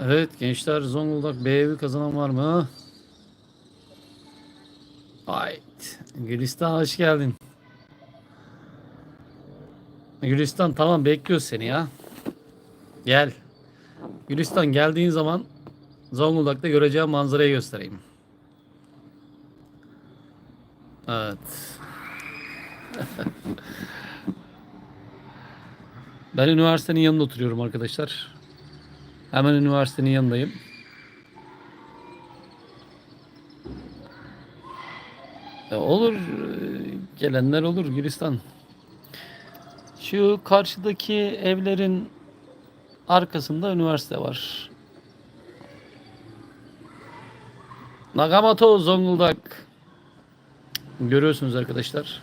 Evet gençler Zonguldak B evi kazanan var mı? Hayt. Gülistan hoş geldin. Gülistan tamam bekliyoruz seni ya. Gel. Gülistan geldiğin zaman Zonguldak'ta göreceğim manzarayı göstereyim. Evet. ben üniversitenin yanında oturuyorum arkadaşlar. Hemen üniversitenin yanındayım. E, olur. e, Gelenler olur Gülistan. Şu karşıdaki evlerin arkasında üniversite var. Nagamoto Zonguldak. Görüyorsunuz arkadaşlar.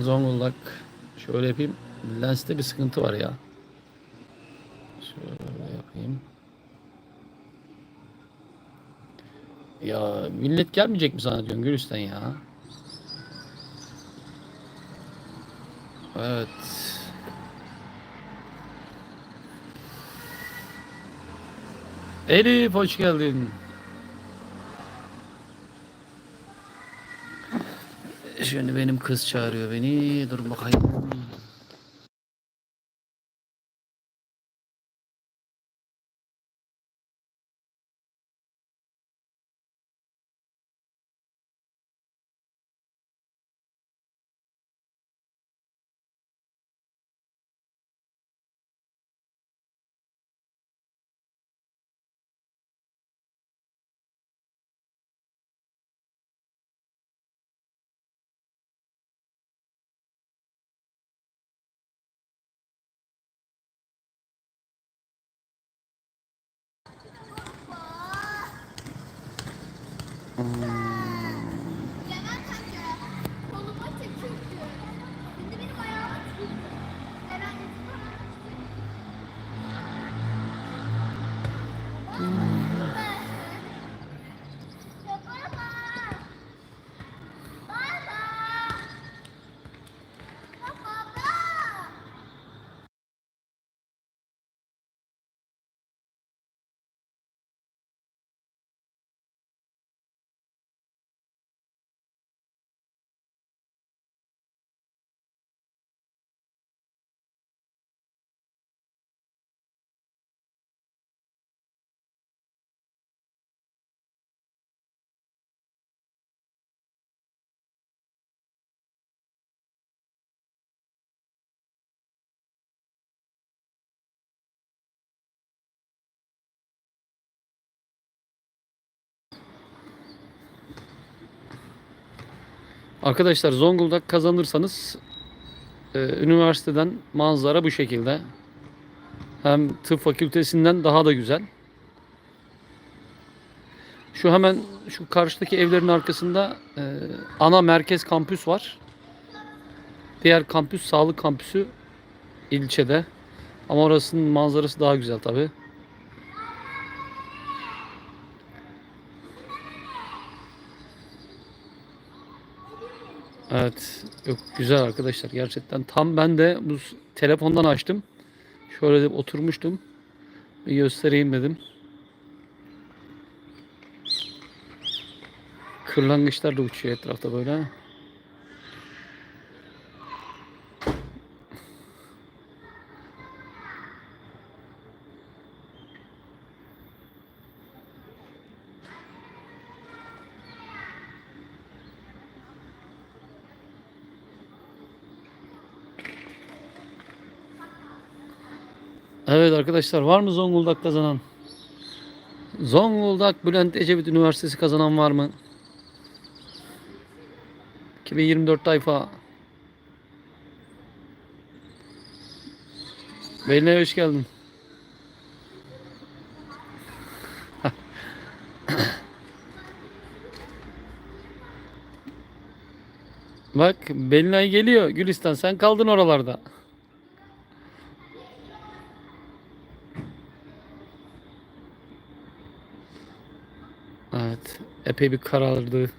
Zonguldak. Şöyle yapayım. Lenste bir sıkıntı var ya. Şöyle yapayım. Ya millet gelmeyecek mi sana diyorsun Gülistan ya? Evet. Elif hoş geldin. Şimdi benim kız çağırıyor beni. Dur bakayım. Mm-hmm. Arkadaşlar Zonguldak kazanırsanız e, üniversiteden manzara bu şekilde. Hem tıp fakültesinden daha da güzel. Şu hemen şu karşıdaki evlerin arkasında e, ana merkez kampüs var. Diğer kampüs sağlık kampüsü ilçede. Ama orasının manzarası daha güzel tabi. Evet. Yok güzel arkadaşlar gerçekten. Tam ben de bu telefondan açtım. Şöyle de oturmuştum. Bir göstereyim dedim. Kırlangıçlar da uçuyor etrafta böyle. Evet arkadaşlar var mı Zonguldak kazanan? Zonguldak Bülent Ecevit Üniversitesi kazanan var mı? 2024 tayfa. Beline hoş geldin. Bak Belinay geliyor Gülistan sen kaldın oralarda. Evet. Epey bir karardı.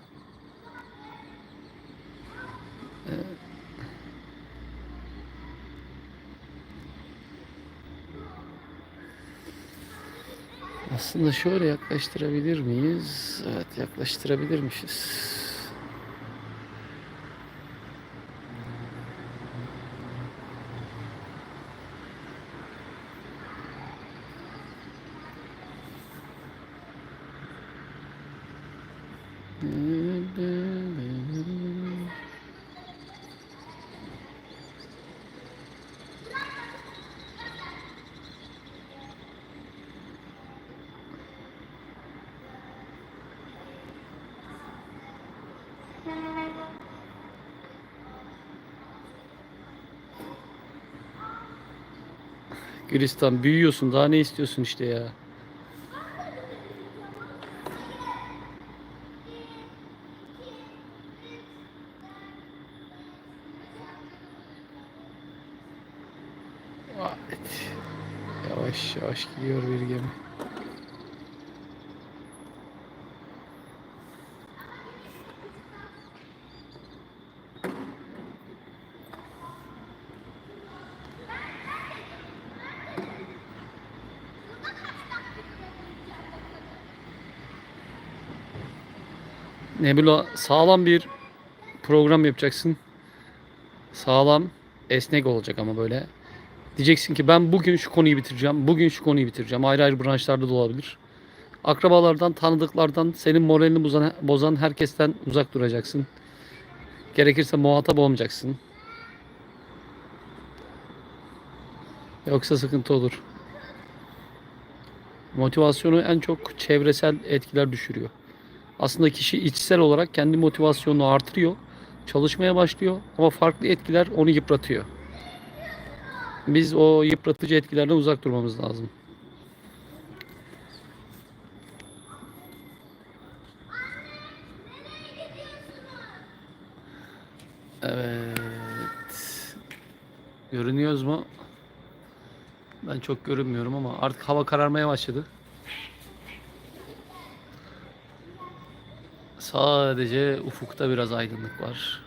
Ee, aslında şöyle yaklaştırabilir miyiz? Evet yaklaştırabilirmişiz. Gülistan büyüyorsun daha ne istiyorsun işte ya. Yavaş yavaş gidiyor bir gemi. Nebula sağlam bir program yapacaksın. Sağlam, esnek olacak ama böyle. Diyeceksin ki ben bugün şu konuyu bitireceğim, bugün şu konuyu bitireceğim. Ayrı ayrı branşlarda da olabilir. Akrabalardan, tanıdıklardan, senin moralini bozan, bozan herkesten uzak duracaksın. Gerekirse muhatap olmayacaksın. Yoksa sıkıntı olur. Motivasyonu en çok çevresel etkiler düşürüyor. Aslında kişi içsel olarak kendi motivasyonunu artırıyor. Çalışmaya başlıyor ama farklı etkiler onu yıpratıyor. Biz o yıpratıcı etkilerden uzak durmamız lazım. Evet. Görünüyoruz mu? Ben çok görünmüyorum ama artık hava kararmaya başladı. Sadece ufukta biraz aydınlık var.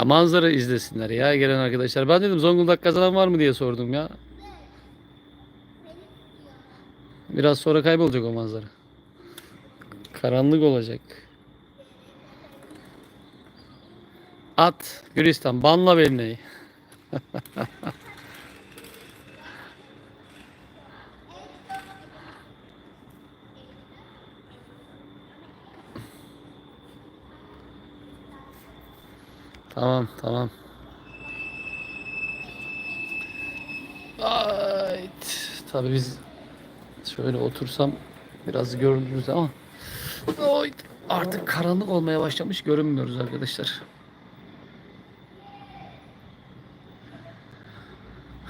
Ya manzara izlesinler ya gelen arkadaşlar. Ben dedim Zonguldak kazanan var mı diye sordum ya. Biraz sonra kaybolacak o manzara. Karanlık olacak. At Gülistan banla beni. Tamam tamam. Ayt. Tabii biz şöyle otursam biraz görünürüz ama Oy, artık karanlık olmaya başlamış görünmüyoruz arkadaşlar.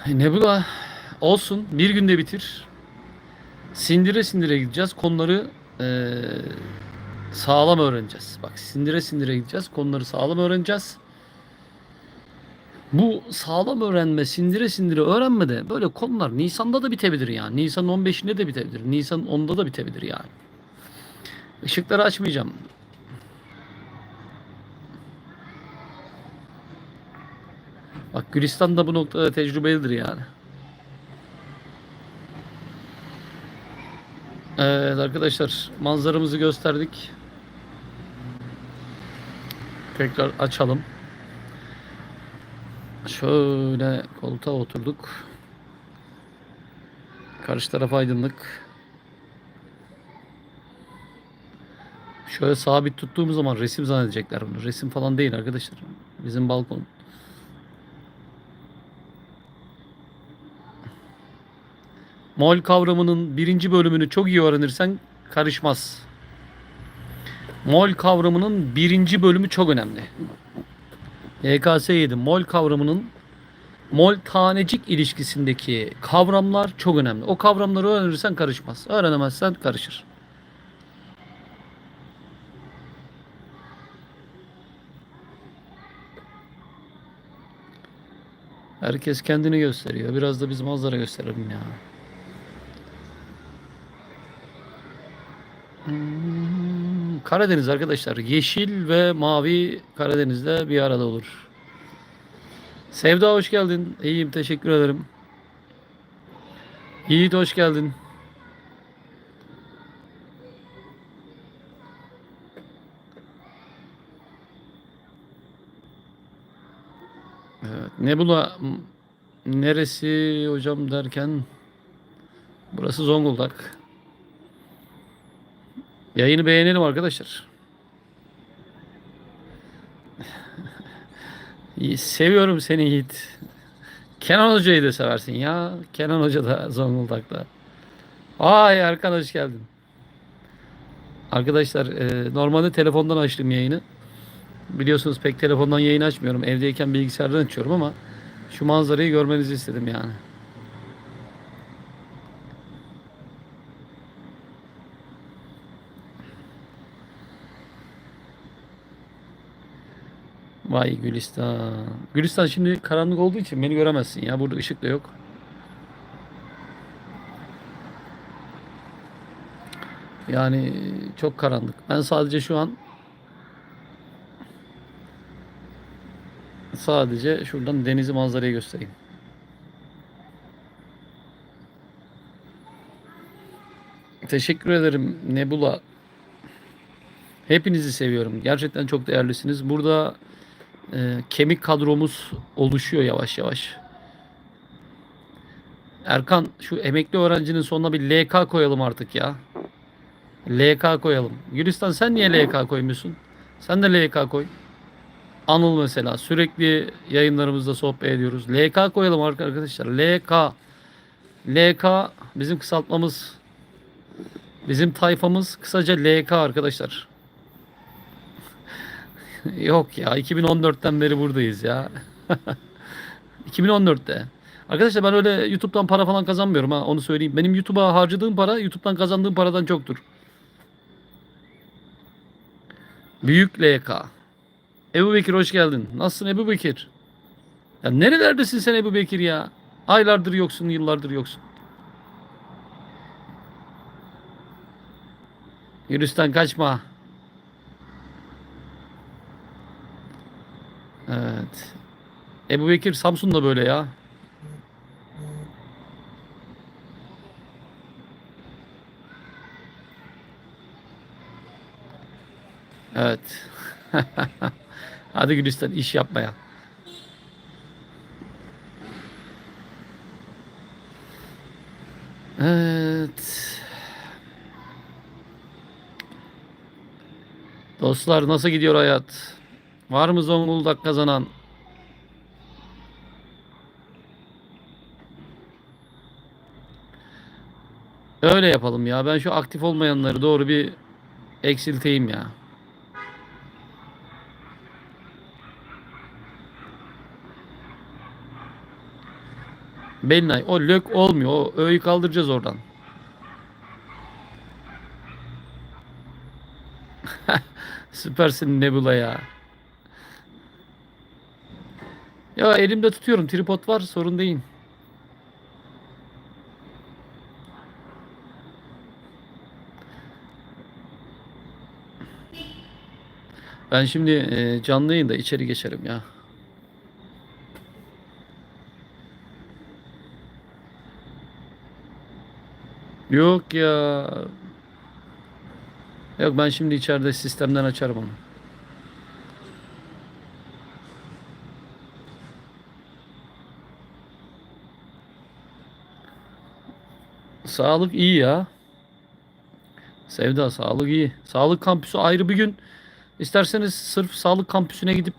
Nebula olsun bir günde bitir. Sindire sindire gideceğiz. Konuları eee, sağlam öğreneceğiz. Bak sindire sindire gideceğiz. Konuları sağlam öğreneceğiz. Bu sağlam öğrenme, sindire sindire öğrenme de böyle konular Nisan'da da bitebilir yani. Nisan 15'inde de bitebilir. Nisan 10'da da bitebilir yani. Işıkları açmayacağım. Bak Gülistan da bu noktada tecrübelidir yani. Evet arkadaşlar manzaramızı gösterdik. Tekrar açalım. Şöyle koltuğa oturduk. Karşı taraf aydınlık. Şöyle sabit tuttuğumuz zaman resim zannedecekler bunu. Resim falan değil arkadaşlar. Bizim balkon. Mol kavramının birinci bölümünü çok iyi öğrenirsen karışmaz. Mol kavramının birinci bölümü çok önemli. YKS 7 mol kavramının mol tanecik ilişkisindeki kavramlar çok önemli. O kavramları öğrenirsen karışmaz. Öğrenemezsen karışır. Herkes kendini gösteriyor. Biraz da biz manzara gösterelim ya. Hmm, Karadeniz arkadaşlar. Yeşil ve mavi Karadeniz'de bir arada olur. Sevda hoş geldin. İyiyim teşekkür ederim. Yiğit hoş geldin. Evet, Nebula neresi hocam derken burası Zonguldak. Yayını beğenelim arkadaşlar. Seviyorum seni Yiğit. Kenan Hoca'yı da seversin ya. Kenan Hoca da Zonguldak'ta. Vay Erkan hoş geldin. Arkadaşlar e, normalde telefondan açtım yayını. Biliyorsunuz pek telefondan yayın açmıyorum. Evdeyken bilgisayardan açıyorum ama şu manzarayı görmenizi istedim yani. Vay Gülistan. Gülistan şimdi karanlık olduğu için beni göremezsin ya. Burada ışık da yok. Yani çok karanlık. Ben sadece şu an sadece şuradan denizi manzarayı göstereyim. Teşekkür ederim Nebula. Hepinizi seviyorum. Gerçekten çok değerlisiniz. Burada e, kemik kadromuz oluşuyor yavaş yavaş. Erkan şu emekli öğrencinin sonuna bir LK koyalım artık ya. LK koyalım. Gülistan sen niye LK koymuyorsun? Sen de LK koy. Anıl mesela sürekli yayınlarımızda sohbet ediyoruz. LK koyalım arkadaşlar. LK. LK bizim kısaltmamız. Bizim tayfamız kısaca LK arkadaşlar. Yok ya 2014'ten beri buradayız ya. 2014'te. Arkadaşlar ben öyle YouTube'dan para falan kazanmıyorum ha onu söyleyeyim. Benim YouTube'a harcadığım para YouTube'dan kazandığım paradan çoktur. Büyük LK. Ebu Bekir hoş geldin. Nasılsın Ebu Bekir? Ya nerelerdesin sen Ebu Bekir ya? Aylardır yoksun, yıllardır yoksun. Yunus'tan kaçma. Evet. Ebu Bekir Samsun'da böyle ya. Evet. Hadi Gülistan iş yapmaya. Evet. Dostlar nasıl gidiyor hayat? Var mı Zonguldak kazanan? Öyle yapalım ya. Ben şu aktif olmayanları doğru bir eksilteyim ya. Belinay o lök olmuyor. O ö'yü kaldıracağız oradan. Süpersin Nebula ya. Ya elimde tutuyorum. Tripod var. Sorun değil. Ben şimdi e, canlı yayında içeri geçerim ya. Yok ya. Yok ben şimdi içeride sistemden açarım onu. Sağlık iyi ya. Sevda sağlık iyi. Sağlık kampüsü ayrı bir gün. İsterseniz sırf sağlık kampüsüne gidip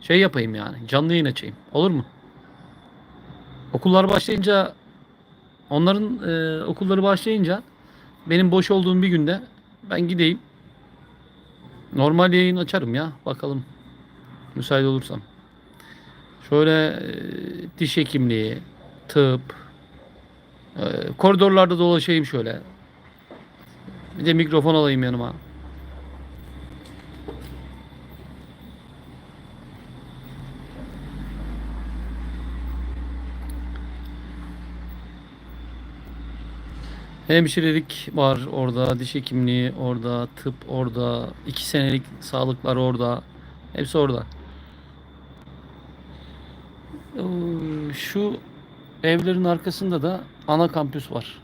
şey yapayım yani. Canlı yayın açayım. Olur mu? Okullar başlayınca onların e, okulları başlayınca benim boş olduğum bir günde ben gideyim. Normal yayın açarım ya. Bakalım. Müsait olursam. Şöyle e, diş hekimliği, tıp, e, koridorlarda dolaşayım şöyle. Bir de mikrofon alayım yanıma. Hemşirelik var orada, diş hekimliği orada, tıp orada, iki senelik sağlıklar orada. Hepsi orada. Ee, Şu evlerin arkasında da ana kampüs var.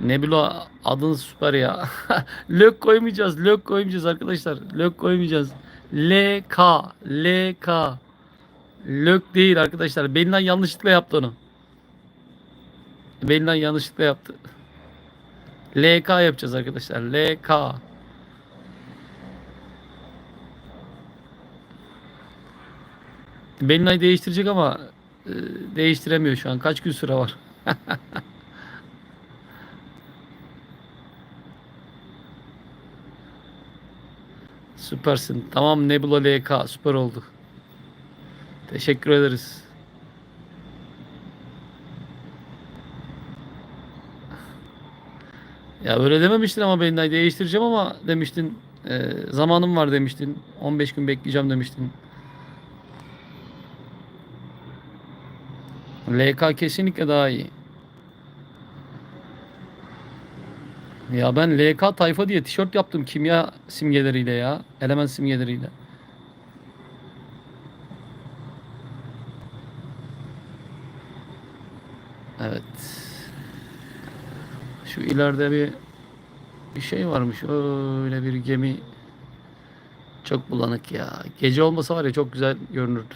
Nebula adın süper ya. Lök koymayacağız, lök koymayacağız arkadaşlar. Lök koymayacağız. LK, LK. Lök değil arkadaşlar. Belinay yanlışlıkla yaptı onu. Belinay yanlışlıkla yaptı. LK yapacağız arkadaşlar. LK. Belinay değiştirecek ama e, değiştiremiyor şu an. Kaç gün süre var? Süpersin. Tamam Nebula LK süper oldu. Teşekkür ederiz. Ya öyle dememiştin ama Belinay değiştireceğim ama demiştin. e, zamanım var demiştin. 15 gün bekleyeceğim demiştin. LK kesinlikle daha iyi. Ya ben LK tayfa diye tişört yaptım kimya simgeleriyle ya. Element simgeleriyle. Evet. Şu ileride bir bir şey varmış. Öyle bir gemi. Çok bulanık ya. Gece olmasa var ya çok güzel görünürdü.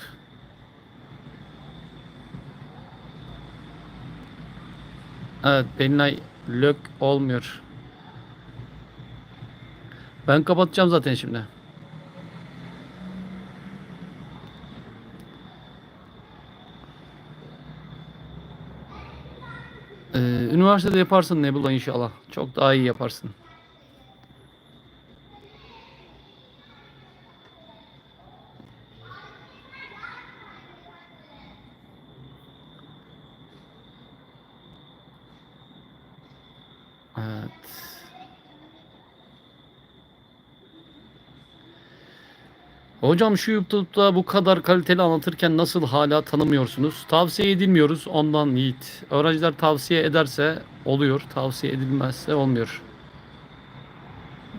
Evet, Belinay lök olmuyor. Ben kapatacağım zaten şimdi. Ee, üniversitede yaparsın Nebula inşallah. Çok daha iyi yaparsın. Hocam şu YouTube'da bu kadar kaliteli anlatırken nasıl hala tanımıyorsunuz? Tavsiye edilmiyoruz ondan Yiğit. Öğrenciler tavsiye ederse oluyor, tavsiye edilmezse olmuyor.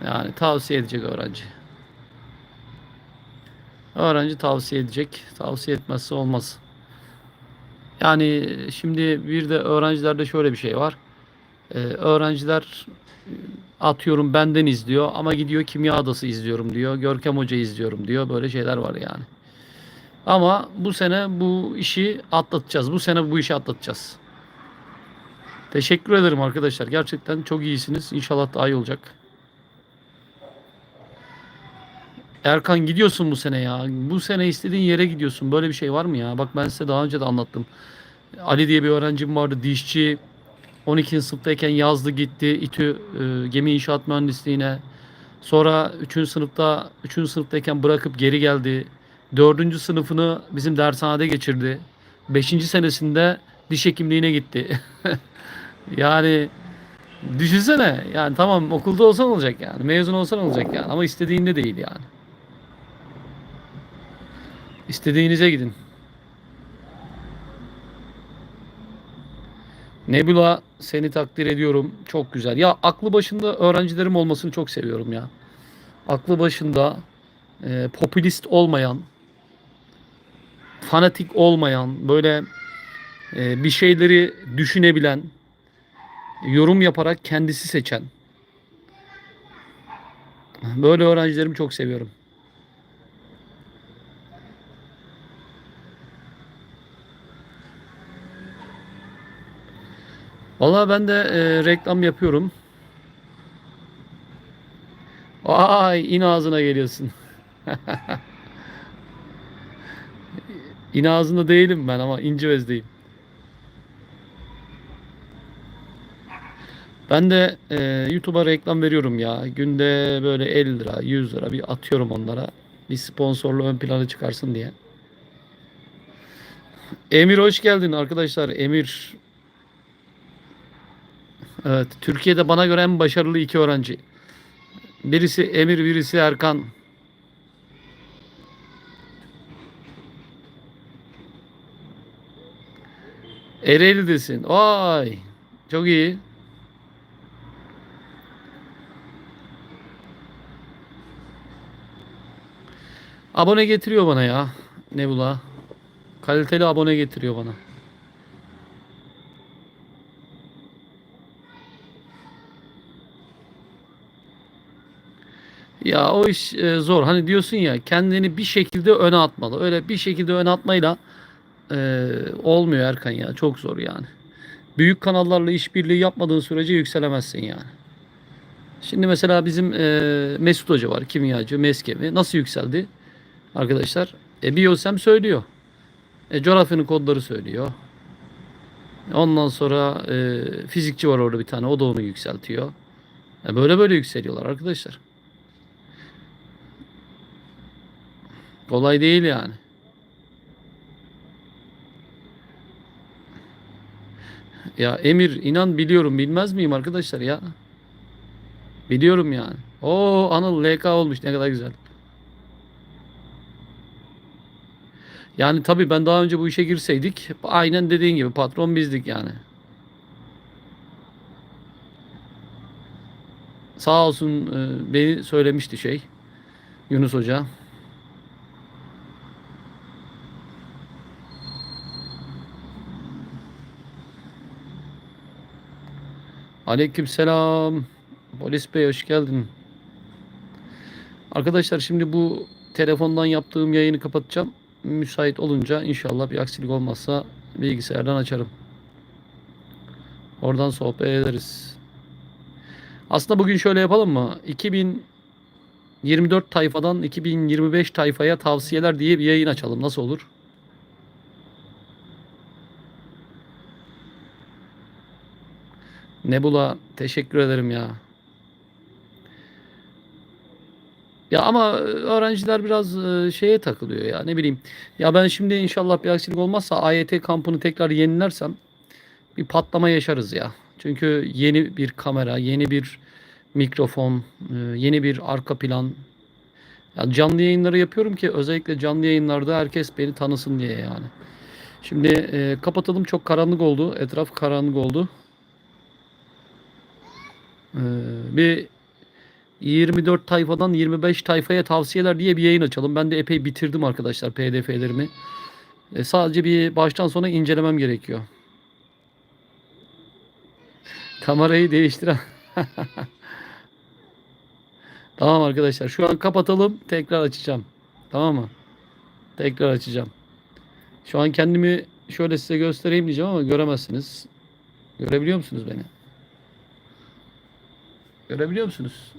Yani tavsiye edecek öğrenci. Öğrenci tavsiye edecek, tavsiye etmezse olmaz. Yani şimdi bir de öğrencilerde şöyle bir şey var. Ee, öğrenciler atıyorum benden izliyor ama gidiyor kimya adası izliyorum diyor. Görkem Hoca izliyorum diyor. Böyle şeyler var yani. Ama bu sene bu işi atlatacağız. Bu sene bu işi atlatacağız. Teşekkür ederim arkadaşlar. Gerçekten çok iyisiniz. İnşallah daha iyi olacak. Erkan gidiyorsun bu sene ya. Bu sene istediğin yere gidiyorsun. Böyle bir şey var mı ya? Bak ben size daha önce de anlattım. Ali diye bir öğrencim vardı. Dişçi. 12. sınıftayken yazdı gitti İTÜ e, gemi inşaat mühendisliğine. Sonra 3. sınıfta 3. sınıftayken bırakıp geri geldi. 4. sınıfını bizim dershanede geçirdi. 5. senesinde diş hekimliğine gitti. yani düşünsene yani tamam okulda olsan olacak yani mezun olsan olacak yani ama istediğinde değil yani. İstediğinize gidin. Nebula seni takdir ediyorum. Çok güzel. Ya aklı başında öğrencilerim olmasını çok seviyorum ya. Aklı başında e, popülist olmayan, fanatik olmayan, böyle e, bir şeyleri düşünebilen, yorum yaparak kendisi seçen. Böyle öğrencilerimi çok seviyorum. Vallahi ben de e, reklam yapıyorum. Ay in ağzına geliyorsun. in ağzında değilim ben ama ince bezdeyim. Ben de e, YouTube'a reklam veriyorum ya. Günde böyle 50 lira, 100 lira bir atıyorum onlara. Bir sponsorlu ön plana çıkarsın diye. Emir hoş geldin arkadaşlar. Emir Evet, Türkiye'de bana göre en başarılı iki öğrenci. Birisi Emir, birisi Erkan. Ereğli'desin. Vay. Çok iyi. Abone getiriyor bana ya. Nebula. Kaliteli abone getiriyor bana. Ya o iş e, zor. Hani diyorsun ya kendini bir şekilde öne atmalı. Öyle bir şekilde öne atmayla e, olmuyor Erkan ya. Çok zor yani. Büyük kanallarla işbirliği yapmadığın sürece yükselemezsin yani. Şimdi mesela bizim e, Mesut Hoca var. Kimyacı, Meskevi. Nasıl yükseldi? Arkadaşlar e, Biosem söylüyor. E, coğrafyanın kodları söylüyor. Ondan sonra e, fizikçi var orada bir tane. O da onu yükseltiyor. E, böyle böyle yükseliyorlar arkadaşlar. Kolay değil yani. Ya Emir inan biliyorum bilmez miyim arkadaşlar ya. Biliyorum yani. O Anıl LK olmuş ne kadar güzel. Yani tabii ben daha önce bu işe girseydik aynen dediğin gibi patron bizdik yani. Sağ olsun e, beni söylemişti şey Yunus Hoca. Aleykümselam. Polis Bey hoş geldin. Arkadaşlar şimdi bu telefondan yaptığım yayını kapatacağım. Müsait olunca inşallah bir aksilik olmazsa bilgisayardan açarım. Oradan sohbet ederiz. Aslında bugün şöyle yapalım mı? 2024 tayfadan 2025 tayfaya tavsiyeler diye bir yayın açalım. Nasıl olur? Nebula teşekkür ederim ya. Ya ama öğrenciler biraz e, şeye takılıyor ya ne bileyim. Ya ben şimdi inşallah bir aksilik olmazsa AYT kampını tekrar yenilersem bir patlama yaşarız ya. Çünkü yeni bir kamera, yeni bir mikrofon, e, yeni bir arka plan. Ya canlı yayınları yapıyorum ki özellikle canlı yayınlarda herkes beni tanısın diye yani. Şimdi e, kapatalım çok karanlık oldu. Etraf karanlık oldu. Ee, bir 24 tayfadan 25 tayfaya tavsiyeler diye bir yayın açalım. Ben de epey bitirdim arkadaşlar pdf'lerimi. Ee, sadece bir baştan sona incelemem gerekiyor. Kamerayı değiştir. tamam arkadaşlar şu an kapatalım tekrar açacağım. Tamam mı? Tekrar açacağım. Şu an kendimi şöyle size göstereyim diyeceğim ama göremezsiniz. Görebiliyor musunuz beni? Görebiliyor musunuz?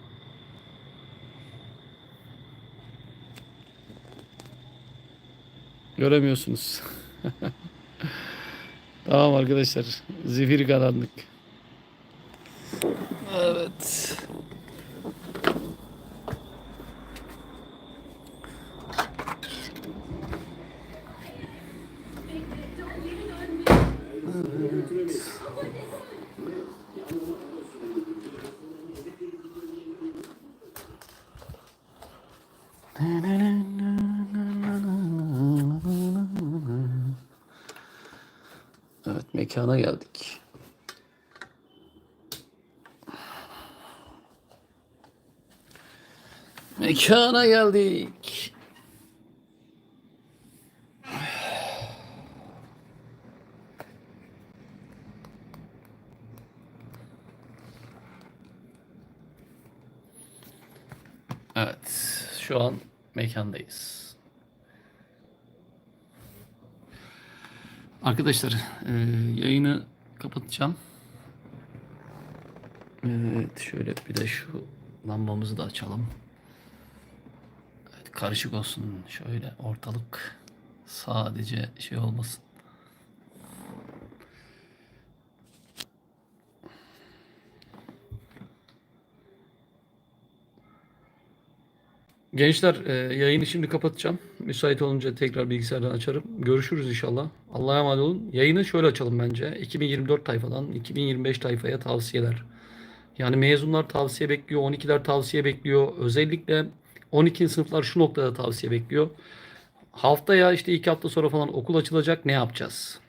Göremiyorsunuz. tamam arkadaşlar. Zifiri karanlık. Evet. Evet mekana geldik. Mekana geldik. Evet, şu an mekandayız. Arkadaşlar, e, yayını kapatacağım. Evet, şöyle bir de şu lambamızı da açalım. Evet, karışık olsun. Şöyle ortalık sadece şey olmasın. Gençler e, yayını şimdi kapatacağım. Müsait olunca tekrar bilgisayardan açarım. Görüşürüz inşallah. Allah'a emanet olun. Yayını şöyle açalım bence. 2024 tayfadan 2025 tayfaya tavsiyeler. Yani mezunlar tavsiye bekliyor. 12'ler tavsiye bekliyor. Özellikle 12. sınıflar şu noktada tavsiye bekliyor. Haftaya işte iki hafta sonra falan okul açılacak. Ne yapacağız?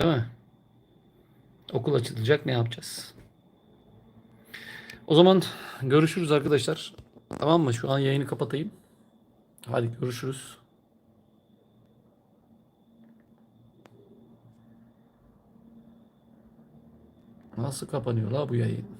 Değil mi? Okul açılacak. Ne yapacağız? O zaman görüşürüz arkadaşlar. Tamam mı? Şu an yayını kapatayım. Hadi görüşürüz. Nasıl kapanıyor la bu yayın?